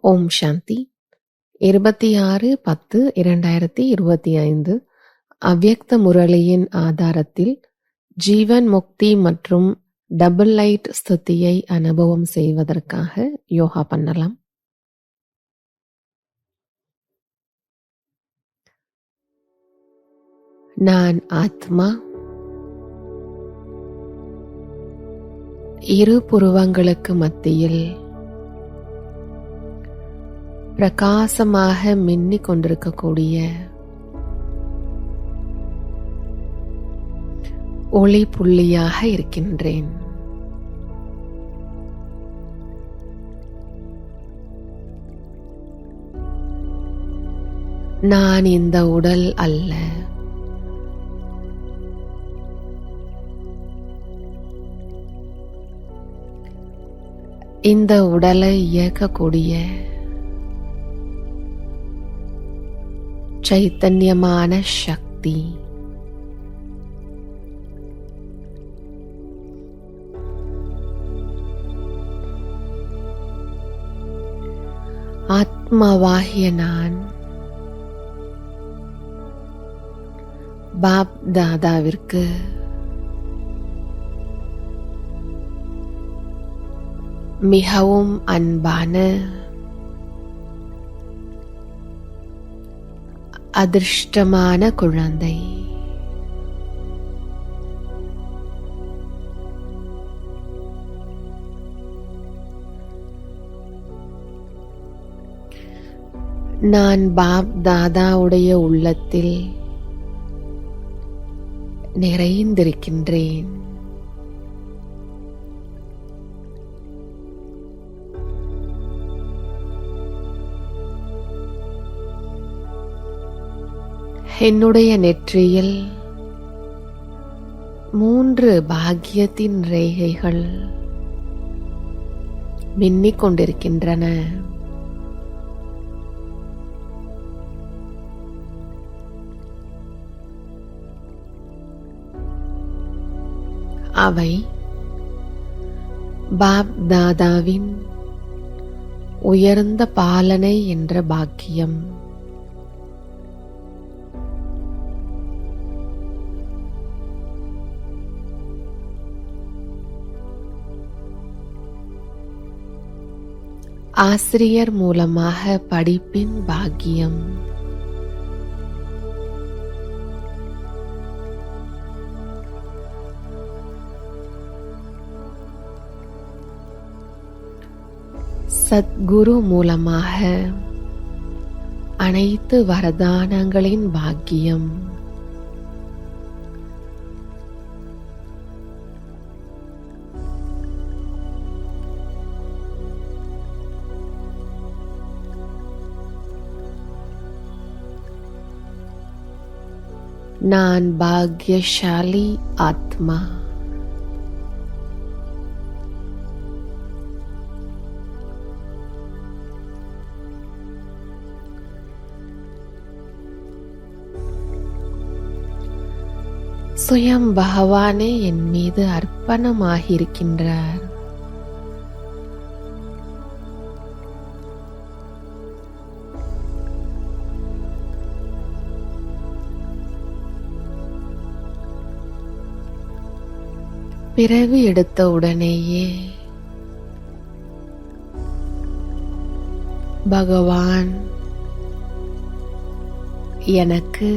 ஓம் சாந்தி. இருபத்தி ஆறு பத்து இரண்டாயிரத்தி இருபத்தி ஐந்து. அவ்வக்த முரளியின் ஆதாரத்தில் ஜீவன் முக்தி மற்றும் டபுள் லைட் ஸ்துதியை அனுபவம் செய்வதற்காக யோகா பண்ணலாம். நான் ஆத்மா. இரு புருவங்களுக்கு மத்தியில் பிரகாசமாக மின்னிக் கொண்டிருக்கக்கூடிய ஒளி புள்ளியாக இருக்கின்றேன். நான் இந்த உடல் அல்ல. இந்த உடலை இயக்கக்கூடிய சைத்தன்யமான சக்தி. ஆத்மாவாகிய நான் பாப் தாதாவிற்கு மிகவும் அன்பான அதிர்ஷ்டமான குழந்தை. நான் பாப் தாதாவுடைய உள்ளத்தில் நிறைந்திருக்கின்றேன். என்னுடைய நெற்றியில் மூன்று பாக்கியத்தின் ரேகைகள் மின்னிக் கொண்டிருக்கின்றன. அவை பாப் தாதாவின் உயர்ந்த பாலனை என்ற பாக்கியம். ஆசிரியர் மூலமாக படிப்பின் பாக்கியம். சத்குரு மூலமாக அனைத்து வரதானங்களின் பாக்கியம். நான் பாக்யசாலி ஆத்மா. சுயம் பகவானே என் மீது அர்ப்பணமாகியிருக்கின்றார். பிறவி எடுத்த உடனேயே பகவான் எனக்கு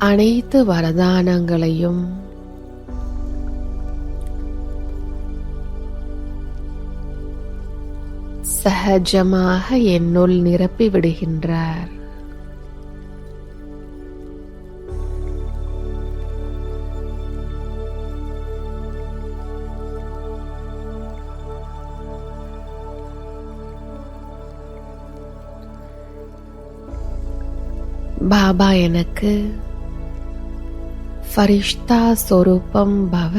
அனைத்து வரதானங்களையும் சகஜமாக என்னுள் நிரப்பி விடுகின்றார் பாபா எனக்கு ஃபரிஷ்தா சொரூபம் பவ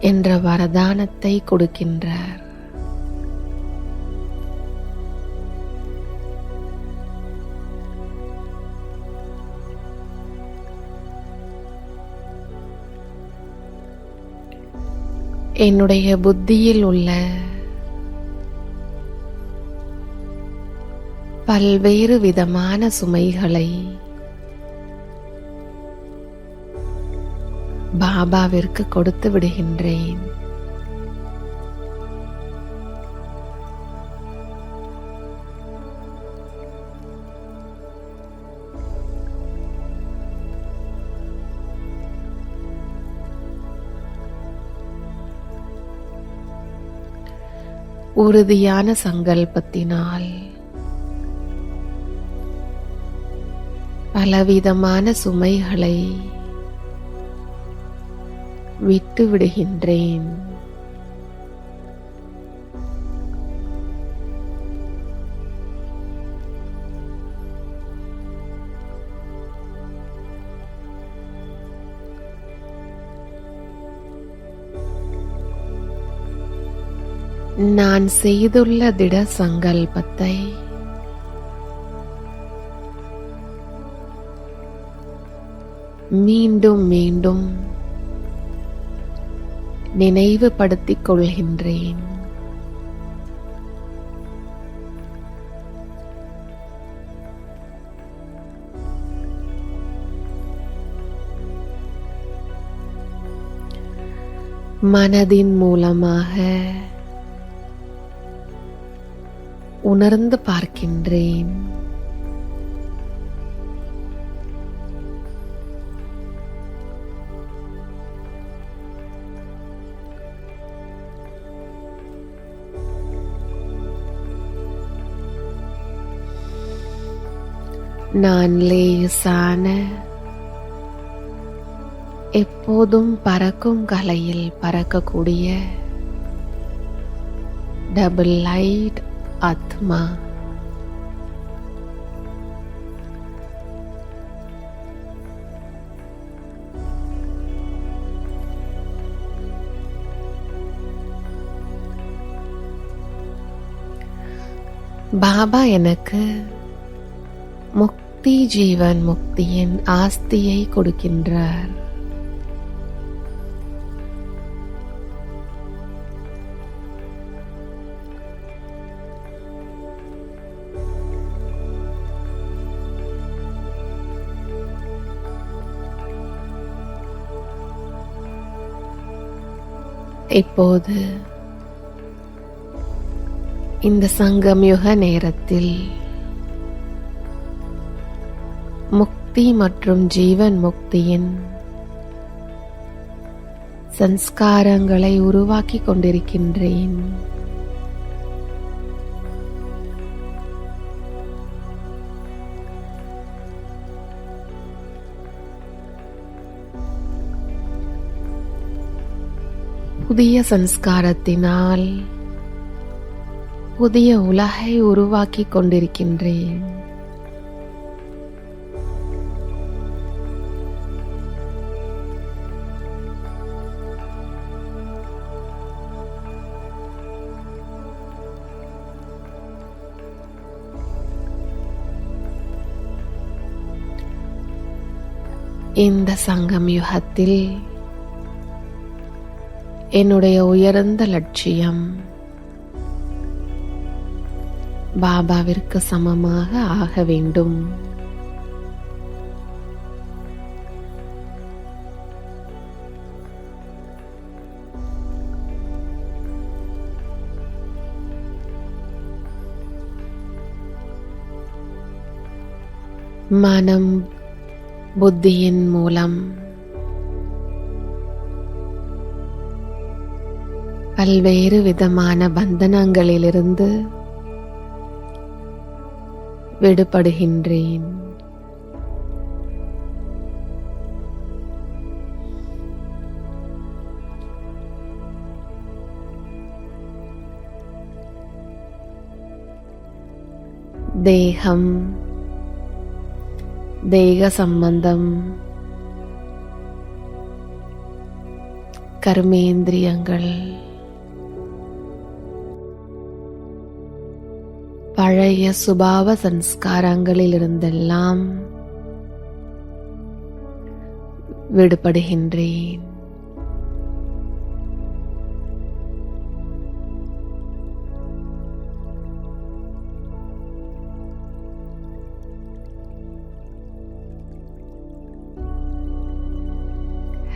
என்ற வரதானத்தை கொடுக்கின்றார். என்னுடைய புத்தியில் உள்ள பல்வேறு விதமான சுமைகளை. பாபாவிற்கு கொடுத்து விடுகின்றேன். உறுதியான சங்கல்பத்தினால் பலவிதமான சுமைகளை விட்டு விடுகின்றேன் நான் செய்துள்ள திட சங்கல்பத்தை மீண்டும் மீண்டும் நினைவுபடுத்திக் கொள்கின்றேன். மனதின் மூலமாக உணர்ந்து பார்க்கின்றேன். நான் லேசான எப்போதும் பறக்கும் கலையில் பறக்கக்கூடிய டபுள் லைட் ஆத்மா. பாபா எனக்கு முக்தி ஜீவன் முக்தியின் ஆஸ்தியை கொடுக்கின்றார். இப்போது இந்த சங்கம் யுக நேரத்தில் முக்தி மற்றும் ஜீவன் முக்தியின் சன்ஸ்காரங்களை உருவாக்கி கொண்டிருக்கின்றேன். புதிய சன்ஸ்காரத்தினால் புதிய உலகை உருவாக்கி கொண்டிருக்கின்றேன். இந்த சங்கம் யுகத்தில் என்னுடைய உயர்ந்த லட்சியம் பாபாவிற்கு சமமாக ஆக வேண்டும். மனம் புத்தியின் மூலம் பல்வேறு விதமான பந்தனங்களிலிருந்து விடுபடுகின்றேன் தேகம் தேக சம்பந்தம் கர்மேந்திரியங்கள் பழைய சுபாவ சன்ஸ்காரங்களிலிருந்தெல்லாம் விடுபடுகின்றேன்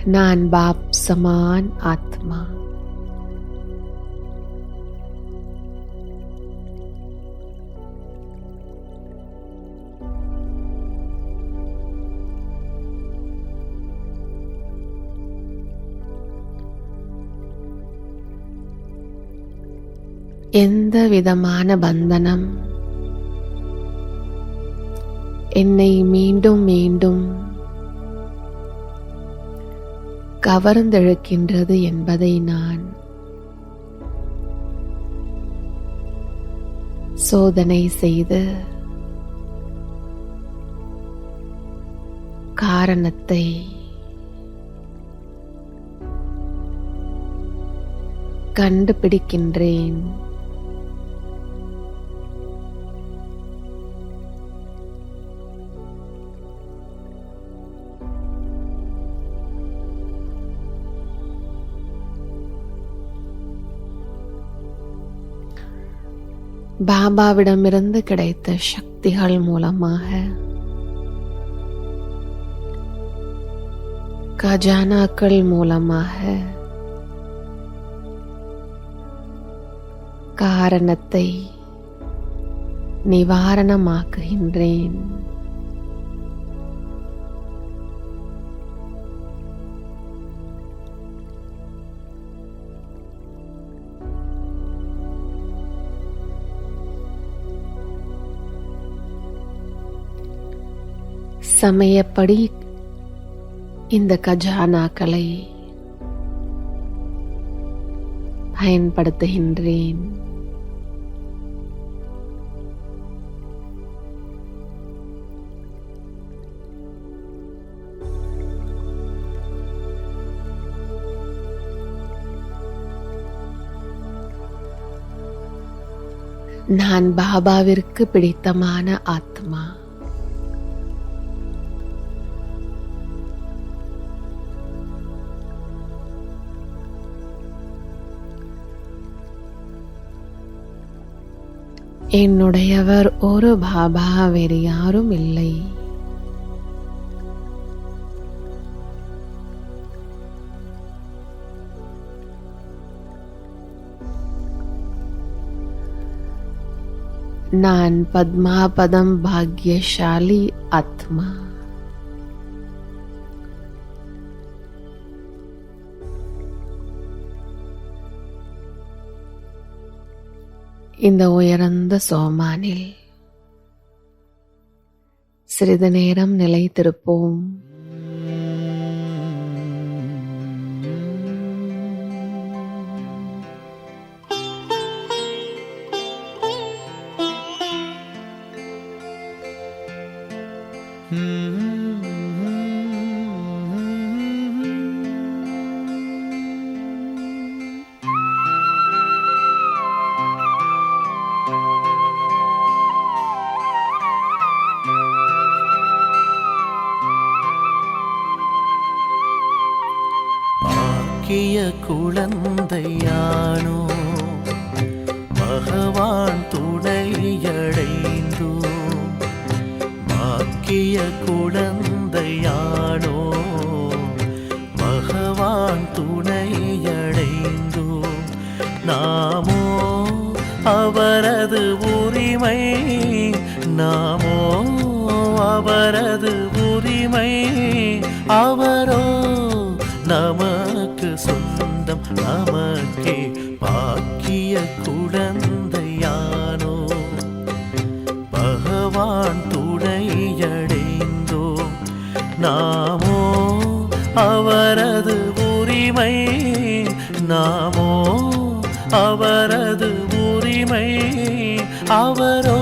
நான் பாப் சமான் ஆத்மா. எந்த விதமான பந்தனம்? என்னை மீண்டும் மீண்டும் கவர்ந்தெழுக்கின்றது என்பதை நான் சோதனை செய்து காரணத்தை கண்டுபிடிக்கின்றேன். பாபாவிடமிருந்து கிடைத்த சக்திகள் மூலமாக. கஜானாக்கள் மூலமாக. காரணத்தை நிவாரணமாக்குகின்றேன். சமயப்படி இந்த கஜானாக்களை பயன்படுத்துகின்றேன். நான் பாபாவிற்கு பிடித்தமான ஆத்மா. என்னுடையவர் ஒரு பாபா வேறு யாரும் இல்லை. நான் பத்மாபதம் பாக்யசாலி ஆத்மா. இந்த உயர்ந்த சோமானில் சிறிது நேரம் நிலைத்திருப்போம். தந்தையானோ? பகவான் துணையடைந்தோ பாக்கிய குழந்தையானோ? பகவான் துணையடைந்தோ நாமோ அவரது உரிமை நாமோ அவரது உரிமை அவரோ நம நமக்கே பாக்கிய குழந்தையானோ? பகவான் துணையடைந்தோ? நாமோ அவரது உரிமை நாமோ அவரது உரிமை அவரோ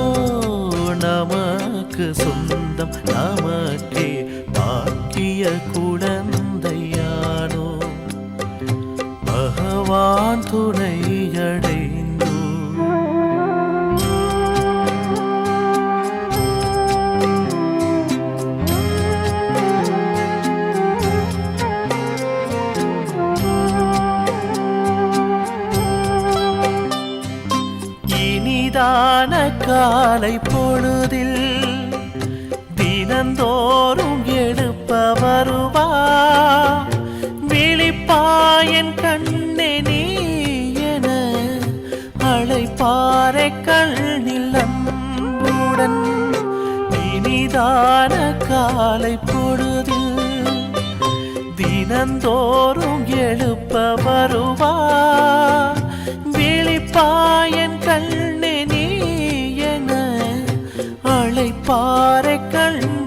நமக்கு சொந்தம் நமக்கே பாக்கிய குழந்தையானோ பகவான் துணையடைந்தோ இனிதான காலை பொழுதில் தினந்தோறும் எழுப்ப வருவா. விழிப்பாயன் கண்ணே நீ என அழைப்பாறை கண்ணில் அன்புடன் இனிதான காலை பொழுதில் தினந்தோறும் எழுப்ப வருவா. விழிப்பாயன் கண்ணே நீ என அழைப்பாறை கண்ணில்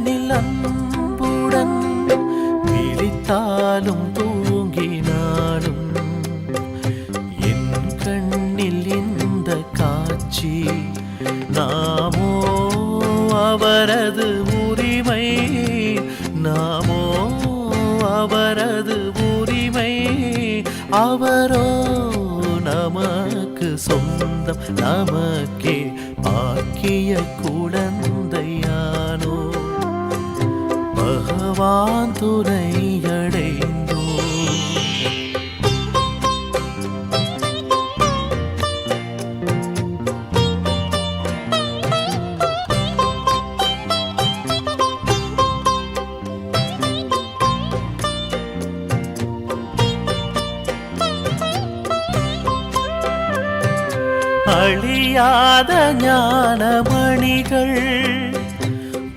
அவரோ நமக்கு சொந்தம் நமக்கே ஆக்கிய குழந்தையானோ. பகவான் துணையடை அடைந்தோ ஞானமணிகள்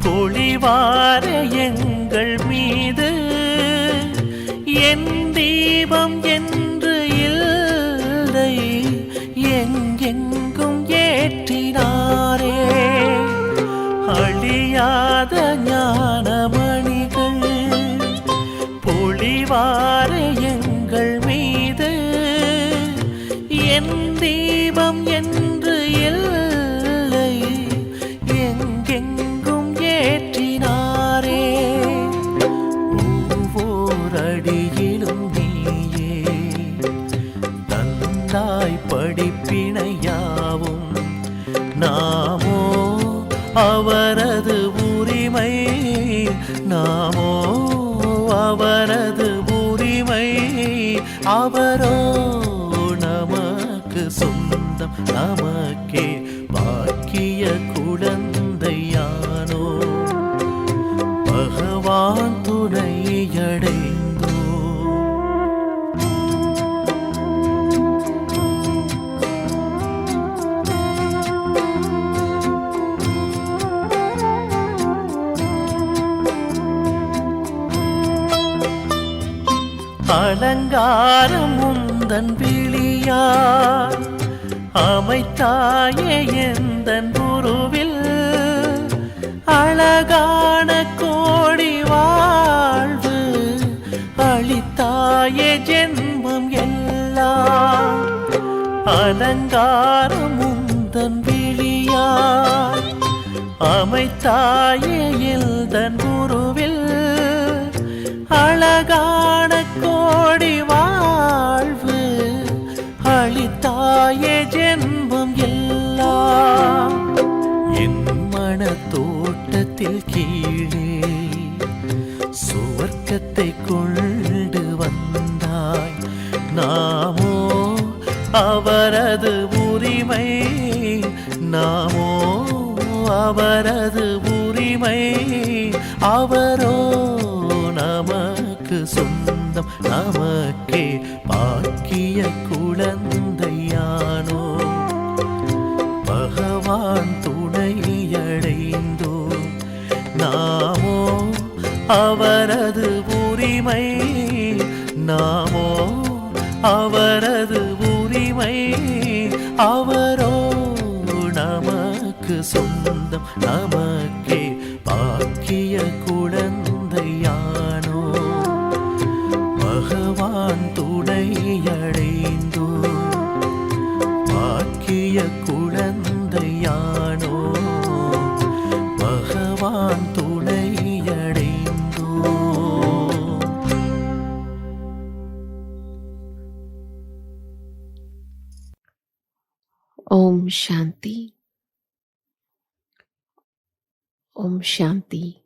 பொழிவார எங்கள் மீது. என் தீபம் என்று இல்லை எங்கெங்கும் ஏற்றினாரே. அழியாத ஞானமணிகள் பொழிவார எங்கள் மீது. என் தீபம் அவரோ நமக்கு சொந்தம் நம அலங்காரம் உந்தன் விழியார் அமைத்தாயே எந்தன் குருவில் அழகான கோடி வாழ்வு அளித்தாயே ஜென்மம் எல்லாம். அலங்காரம் உந்தன் விழியார் அமைத்தாயே எந்தன் குருவில் அழகான தாயே ஜென்மம் எல்லாம் என் மன தோட்டத்தில் கீழே சுவர்க்கத்தை கொண்டு வந்தாய். நாமோ அவரது உரிமை நாமோ அவரது உரிமை. அவரோ நமக்கு சொந்தம் நமக்கே பாக்கிய குழந்தை. குழந்தையானோ பகவான் துணை அடைந்தோ? நாமோ அவரது உரிமை. நாமோ அவரது உரிமை. அவரோ நமக்கு சொந்தம் நமக்கு Shanti.